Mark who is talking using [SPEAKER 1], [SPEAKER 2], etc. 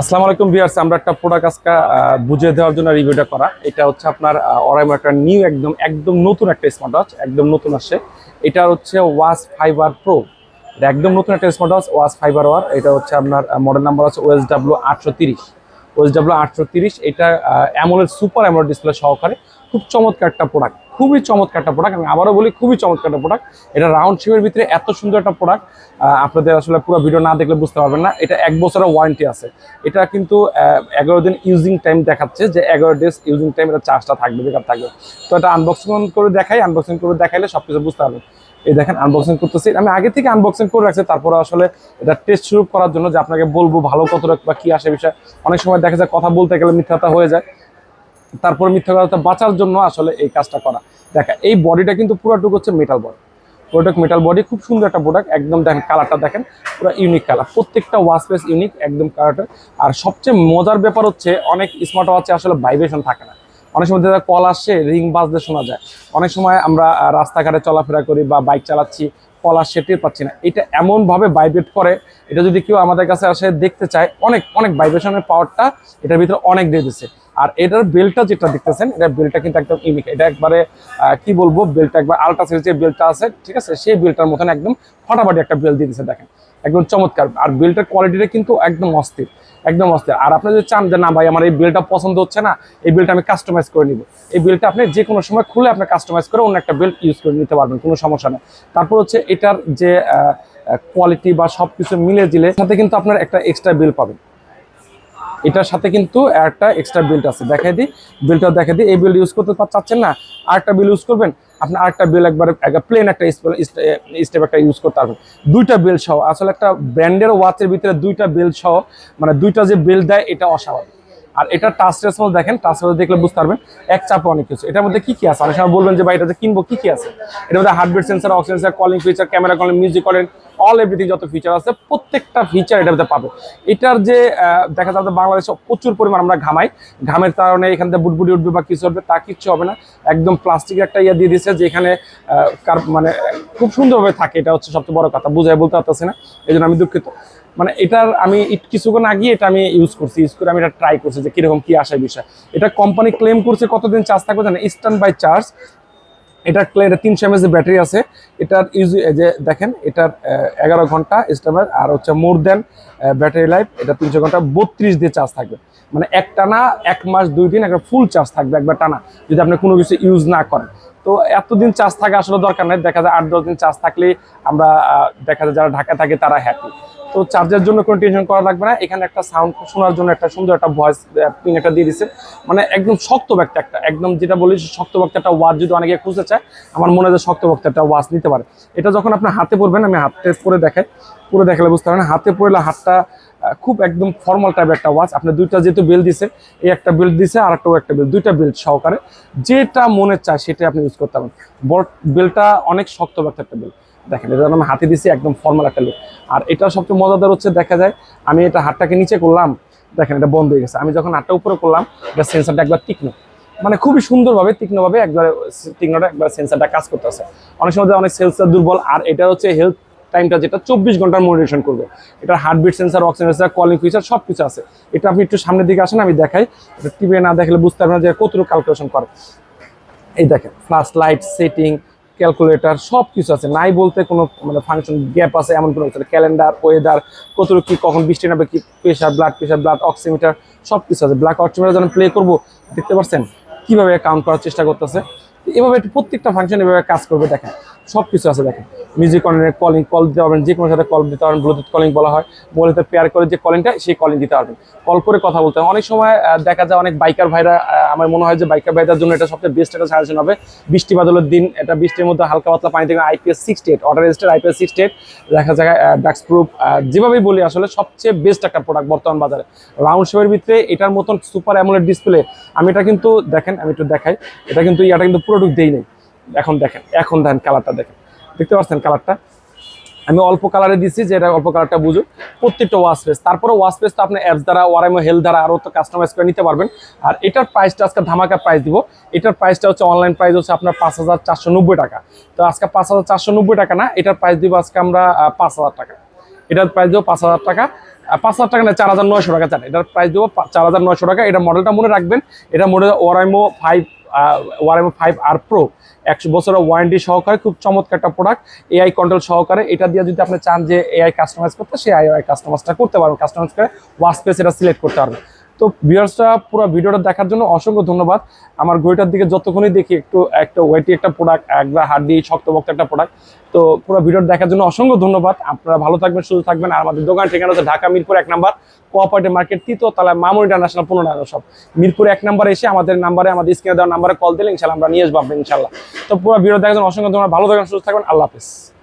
[SPEAKER 1] আসসালামু আলাইকুম ভিউয়ার্স, আমরা একটা প্রোডাক্ট আজকে বুঝিয়ে দেওয়ার জন্য রিভিউটা করা। এটা হচ্ছে আপনার অরাইম একটা নিউ একদম একদম নতুন একটা স্মার্ট ওয়াচ একদম নতুন আসে এটা হচ্ছে ওয়াচ ফাইবার প্রো এটা একদম নতুন একটা স্মার্ট ওয়াচ ওয়াস ফাইবার ওয়ার এটা হচ্ছে আপনার মডেল নাম্বার আছে ওএস ডাব্লিউ আটশো তিরিশ। ওএস ডাব্লু আটশো তিরিশ, এটা অ্যামোলের সুপার অ্যামোলের ডিসপ্লে সহকারে খুব চমৎকার একটা প্রোডাক্ট খুবই চমৎকার একটা প্রোডাক্ট আমি আবারও বলি খুবই চমৎকার একটা প্রোডাক্ট এটা রাউন্ড শেপের ভিতরে এত সুন্দর একটা প্রোডাক্ট আপনাদের আসলে পুরো ভিডিও না দেখলে বুঝতে পারবেন না। এটা এক বছরের ওয়ারেন্টি আছে। এটা কিন্তু এগারো দিন ইউজিং টাইম দেখাচ্ছে যে এগারো ডেজ ইউজিং টাইম এটা চার্জটা থাকবে বেকার থাকবে। তো এটা আনবক্সিং করে দেখাই আনবক্সিং করে দেখাইলে সব কিছু বুঝতে পারবেন। এই দেখেন আনবক্সিং করতেছি। আমি আগে থেকে আনবক্সিং করে রাখছি, তারপরে আসলে এটা টেস্ট শুরু করার জন্য যে আপনাকে বলব ভালো কতটা বা কি আসে বিষয়। অনেক সময় দেখা যায় কথা বলতে গেলে মিথ্যাটা হয়ে যায়। তারপর মিথ্যা কথা বাঁচার জন্য আসলে এই কাজটা করা। দেখা, এই বডিটা কিন্তু পুরোটুকু হচ্ছে metal body product metal body খুব সুন্দর একটা প্রোডাক্ট একদম দেখেন কালারটা দেখেন, পুরো ইউনিক কালার প্রত্যেকটা ওয়াচ পেস ইউনিক একদম কালারটা আর সবচেয়ে মজার ব্যাপার হচ্ছে, অনেক স্মার্ট ওয়াচে আসলে ভাইব্রেশন থাকে না। অনেক সময় দেখা কল আসছে রিং বাজতে শোনা যায়। অনেক সময় আমরা রাস্তাঘাটে চলাফেরা করি বা বাইক চালাচ্ছি, কল আসছে টের পাচ্ছি না। এটা এমনভাবে ভাইব্রেট করে, এটা যদি কেউ আমাদের কাছে আসে দেখতে চায়, অনেক অনেক ভাইব্রেশনের পাওয়ারটা এটার ভিতরে অনেক দিয়ে দিচ্ছে। আর এটার বেলটা যেটা দেখতেছেন, এটা বেলটা কিন্তু একদম ইউনিক এটা একবারে কি বলব বেলটা একবার আলট্রা সিরিজ যে বেলটা আছে, ঠিক আছে? সেই বেলটার মতন একদম ফাটাফাটি একটা বেল দিয়ে দিচ্ছে দেখেন। একদম চমৎকার। আর বেলটার কোয়ালিটিটা কিন্তু একদম অস্থির একদম অস্থির। আর আপনি যদি চান যে, না ভাই, আমার এই বেলটা পছন্দ হচ্ছে না, এই বেলটা আমি কাস্টমাইজ করে নিব। এই বেলটা আপনি যে কোনো সময় খুলে আপনি কাস্টমাইজ করে অন্য একটা বেল্ট ইউজ করে নিতে পারবেন, কোনো সমস্যা নেই। তারপর হচ্ছে এটার যে কোয়ালিটি বা সব কিছু মিলে দিলে সাথে কিন্তু আপনার একটা এক্সট্রা বিল পাবেন। এটার সাথে কিন্তু একটা এক্সট্রা বিল্ট আছে। দেখাই দিই বিলটা দেখাই দিই। এই বিল ইউজ করতে চাচ্ছেন না? আরেকটা বিল ইউজ করবেন? আপনি আরেকটা বিল একবার প্লেন একটা স্টেপ একটা ইউজ করতে পারবেন। দুইটা বিল সহ। আসলে একটা ব্র্যান্ডের ওয়াচের ভিতরে দুইটা বিল সহ মানে দুইটা যে বিল দেয়, এটা অস্বাভাবিক। আর এটা টাচ রেসপন্স দেখেন টাচ রেসপন্স দেখলে বুঝতে পারবেন এক চাপে অনেক কিছু। এটার মধ্যে কি কি আছে? অনেক সময় বলবেন যে ভাই এটা কিনবো কি কি আছে? এটার মধ্যে heartbeat sensor oxygen sensor calling feature camera calling music calling all everything যত ফিচার আছে প্রত্যেকটা ফিচার এটার মধ্যে পাবে। এটার যে দেখা যাচ্ছে বাংলাদেশে প্রচুর পরিমাণ আমরা ঘামাই। ঘামের কারণে এখান থেকে বুটবুটি উঠবে বা কিছু উঠবে তা কিচ্ছু হবে না। একদম প্লাস্টিকের একটা ইয়ে দিয়ে দিচ্ছে আহ, কার মানে খুব সুন্দরভাবে থাকে। এটা হচ্ছে সবচেয়ে বড় কথা বুঝাই বলতে পারতেছি না। এই আমি দুঃখিত। মানে এটার আমি কিছুক্ষণ আগে এটা আমি ইউজ করছি ইউজ করে আমি এটা ট্রাই করছি যে কীরকম কি আসার বিষয়। এটা কোম্পানি ক্লেম করছে, কতদিন চার্জ থাকবে জানেন? স্ট্যান্ড বাই চার্জ এটা ক্লে এটা তিনশো এমএস ব্যাটারি আছে। এটার ইউজ যে দেখেন, এটার এগারো ঘণ্টা স্টেমার আর হচ্ছে মোর দেন ব্যাটারি লাইফ এটা তিনশো ঘণ্টা বত্রিশ দিয়ে চার্জ থাকবে। মানে এক টানা, এক মাস, দুই দিন একটা ফুল চার্জ থাকবে একবার টানা, যদি আপনি কোনো কিছু ইউজ না করেন। তো এতদিন চার্জ থাকা আসলে দরকার নেই, দেখা যায় আট, দশ দিন চার্জ থাকলে আমরা দেখা যায় যারা ঢাকা থাকে তারা হ্যাপি তো চার্জের জন্য কোনো টেনশন করা লাগবে না। এখানে একটা সাউন্ড শোনার জন্য একটা সুন্দর একটা ভয়েস পিন একটা দিয়ে দিচ্ছে মানে একদম শক্ত ব্যক্তি একটা, একদম যেটা বলি শক্ত ব্যক্তি একটা ওয়াচ যদি অনেকে খুঁজতে চায়, আমার মনে হয় যে শক্ত ব্যক্তি একটা ওয়াচ নিতে পারে। এটা যখন আপনি হাতে পরবেন, আমি হাতে পরে দেখাই। পুরো দেখালে বুঝতে পারেন হাতে পরলে হাতটা খুব একদম ফর্মাল টাইপের একটা ওয়াচ আপনি দুইটা যেহেতু বেল দিছে, এই একটা বেল্ট দিছে, আর একটা একটা বেল্ট দুইটা বেল্ট সহকারে। যেটা মনে চায় সেটা আপনি ইউজ করতে পারেন বেলটা অনেক শক্ত ব্যক্তি একটা বেল্ট দেখেন, এটা আমি হাতে দিছি, একদম ফর্মাল একটা লুক আর এটা সবচেয়ে মজাদার হচ্ছে, দেখা যায়, আমি এটা হাতটাকে নিচে করলাম, দেখেন, এটা বন্ধ হয়ে গেছে। আমি যখন হাতটা উপরে করলাম, এটা সেন্সারটা একবার তীক্ষ্ণ। মানে খুবই সুন্দরভাবে, তীক্ষ্ণভাবে একবার তীক্ষ্ণটা একবার সেন্সারটা কাজ করতেছে। অনেক সময় অনেক সেন্সার দুর্বল, আর এটা হচ্ছে হেলথ টাইমটা যেটা, চব্বিশ ঘণ্টার মনিটরেশন করবে। এটা heartbeat sensor oxygen sensor calling feature সব কিছু আছে। এটা আপনি একটু সামনের দিকে আসেন, আমি দেখাই। টিভি না দেখলে বুঝতে পারবেন যে কতটুকু ক্যালকুলেশন করে। এই দেখেন ফ্লাশ লাইট সেটিং ক্যালকুলেটর সব কিছু আছে। নাই বলতে কোনো মানে ফাংশন গ্যাপ আছে, এমন কোনো কিছু ক্যালেন্ডার ওয়েদার কতটুকু কি, কখন বৃষ্টি নামবে, কি pressure blood pressure blood oximeter সব কিছু আছে ব্লাড অক্সিমিটার যখন প্লে করব, দেখতে পাচ্ছেন কীভাবে কাউন্ট করার চেষ্টা করতেছে? এভাবে প্রত্যেকটা ফাংশন এভাবে কাজ করবে, দেখেন। সব কিছু আছে দেখেন। মিউজিক কলিং কলিং কল দিতে পারবেন, যে কোনো সাথে কল দিতে পারবেন ব্লুটুথ কলিং বলা হয়। মোবাইলের পেয়ার করে যে কলিংটা সেই কলিং দিতে পারবেন। কল করে কথা বলতে অনেক সময় দেখা যায় অনেক বাইকার ভাইরা আমার মনে হয় যে বাইকার ভাইদের জন্য এটা সবচেয়ে বেস্ট একটা সাজেশন হবে। বৃষ্টি বাদলের দিন, এটা বৃষ্টির মধ্যে হালকা পাতলা পানি থেকে IPS sixty eight water resistant IPS sixty eight দেখা যায় ডাক্স প্রুফ যেভাবেই বলি আসলে সবচেয়ে বেস্ট একটা প্রোডাক্ট বর্তমান বাজারে। রাউন্ড শেপের ভিতরে এটার মতন সুপার অ্যামোলেড ডিসপ্লে আমি এটা কিন্তু, দেখেন, আমি একটু দেখাই। এটা কিন্তু ইয়াটা কিন্তু পুরোটুক দেই নেই। এখন দেখেন এখন দেখেন কালারটা দেখেন। দেখতে পাচ্ছেন কালারটা আমি অল্প কালারে দিচ্ছি, যে এটা অল্প কালারটা বুঝুন প্রত্যেকটা ওয়াশ পেস তারপরে ওয়াশ পেস তো আপনি অ্যাপস দ্বারা ওয়ারাইমো হেলথ দ্বারা আরও তো কাস্টমাইজ করে নিতে পারবেন। আর এটার প্রাইসটা আজকে ধামাকা প্রাইস দিব। এটার প্রাইসটা হচ্ছে অনলাইন প্রাইস হচ্ছে আপনার পাঁচ হাজার চারশো নব্বই টাকা। তো আজকে পাঁচ হাজার চারশো নব্বই টাকা না, এটার প্রাইস দিব আজকে আমরা পাঁচ হাজার টাকা। এটার প্রাইস দেবো পাঁচ হাজার টাকা। পাঁচ হাজার টাকা না, চার হাজার নয়শো টাকা চান এটার প্রাইস দেবো চার হাজার নয়শো টাকা। এটা মডেলটা মনে রাখবেন, এটা model Oraimo five Oraimo five আর প্রো একশো বছরের ওয়ারেন্টি সহকারে খুব চমৎকার একটা প্রোডাক্ট এআই কন্ট্রোল সহকারে এটা দিয়ে যদি আপনি চান যে এআই কাস্টমাইজ করতে, সেই এআই কাস্টমাইজটা করতে পারবেন। কাস্টমাইজ করে ওয়াশ পেস এটা সিলেক্ট করতে পারবেন। তো ভিউয়ার্সটা পুরো ভিডিওটা দেখার জন্য অসংখ্য ধন্যবাদ। আমার ঘড়িটার দিকে যতক্ষণই দেখি একটু, একটা ওয়েটি একটা প্রোডাক্ট একবার হাড্ডি শক্তভক্ত একটা প্রোডাক্ট তো পুরো ভিডিওটা দেখার জন্য অসংখ্য ধন্যবাদ। আপনারা ভালো থাকবেন, সুস্থ থাকবেন। আর আমাদের দোকান ঠিকানা হচ্ছে ঢাকা মিরপুর এক নাম্বার, কোঅপারেটিভ মার্কেট, তৃতীয় তলায় মামুন ইন্টারন্যাশনাল পনেরো সব মিরপুর এক নাম্বার এসে আমাদের নাম্বারে, আমাদের স্ক্রিনে দেওয়ার নাম্বারে কল দিলে ইনশাল্লাহ আমরা নিয়ে আসব ইনশাল্লাহ তো পুরো ভিডিও দেখার জন্য অসংখ্য ধন্যবাদ। ভালো থাকবেন, সুস্থ থাকবেন। আল্লাহ হাফিজ।